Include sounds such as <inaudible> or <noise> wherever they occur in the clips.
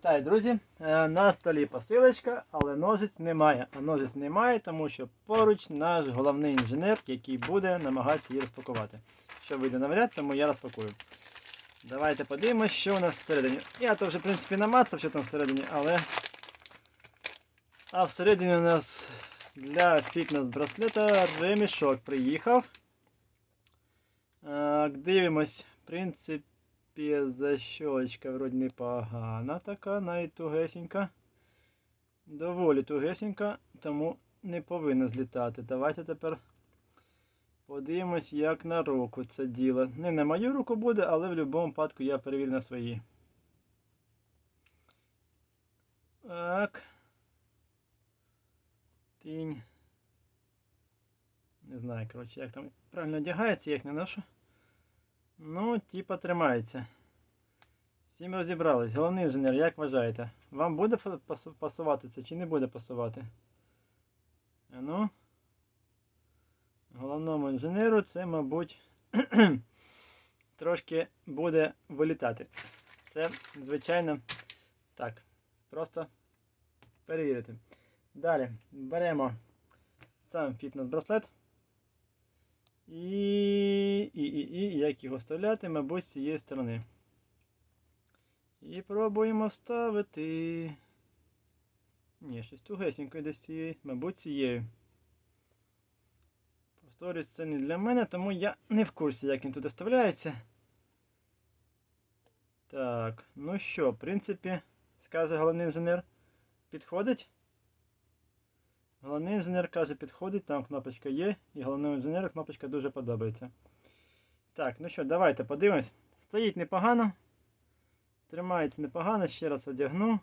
Вітаю, друзі! Е, На столі посилочка, але ножиць немає. А ножиць немає, тому що поруч наш головний інженер, який буде намагатися її розпакувати. Що вийде навряд, тому я розпакую. Давайте подивимось, що у нас всередині. Я то вже, в принципі, намацав, що там всередині, але. А всередині у нас для фітнес-браслета ремішок приїхав. Дивимось, в принципі. Защолочка вроді непогана така, навіть тугесенька. Доволі тугесенька, тому не повинна злітати. Давайте тепер подивимось, як на руку це діло. Не на мою руку буде, але в будь-якому випадку я перевірю на свої. Так. Тінь. Не знаю, коротше, як там правильно одягається, я їх не ношу. Ну, типа тримається. Всім розібрались. Головний інженер, як вважаєте? Вам буде пасувати це чи не буде пасувати? Ну. Головному інженеру це, мабуть, <clears throat> трошки буде вилітати. Це, звичайно, так. Просто перевірити. Далі беремо сам фітнес-браслет. І, і, і, і як його вставляти, мабуть, з цієї сторони. І пробуємо вставити. Ні, щось тугесенько десь цієї, мабуть, цією. Повторюсь, це не для мене, тому я не в курсі, як він туди вставляється. Так, ну що, в принципі, скаже головний інженер, підходить. Головний інженер каже, підходить, там кнопочка є, і головному інженеру кнопочка дуже подобається. Так, ну що, давайте подивимось. Стоїть непогано. Тримається непогано, ще раз одягну.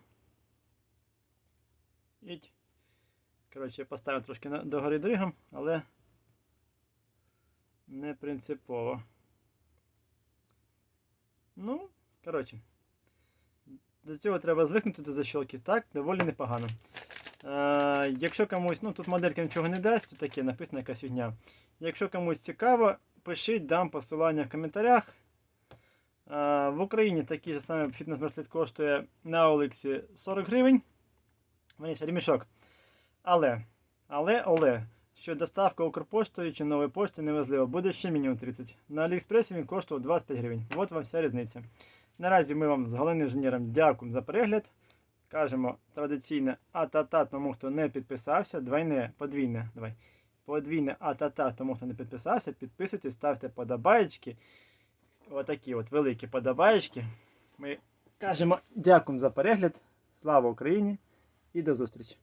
Іть. Коротше, я поставив трошки догори дригом, але не принципово. Ну, коротше. До цього треба звикнути до защолки. Так, доволі непогано. Якщо комусь, ну тут моделька нічого не дасть, тут таке написано якась фігня. Якщо комусь цікаво, пишіть, дам посилання в коментарях. В Україні такий же самий фітнес-браслет коштує на Олексі 40 гривень. Мені ремішок. Але, але, але, що доставка Укрпоштою чи нової пошти неважливо, буде ще мінімум 30. На Аліекспресі він коштував 25 гривень. От вам вся різниця. Наразі ми вам з головним інженером дякуємо за перегляд. Кажемо традиційне а-та-та тому, хто не підписався. Двойне, подвійне, давай. Подвійне а-та-та тому, хто не підписався. Підписуйтесь, ставте подобаєчки. Отакі от великі подобаєчки. Ми кажемо дякуємо за перегляд. Слава Україні і до зустрічі!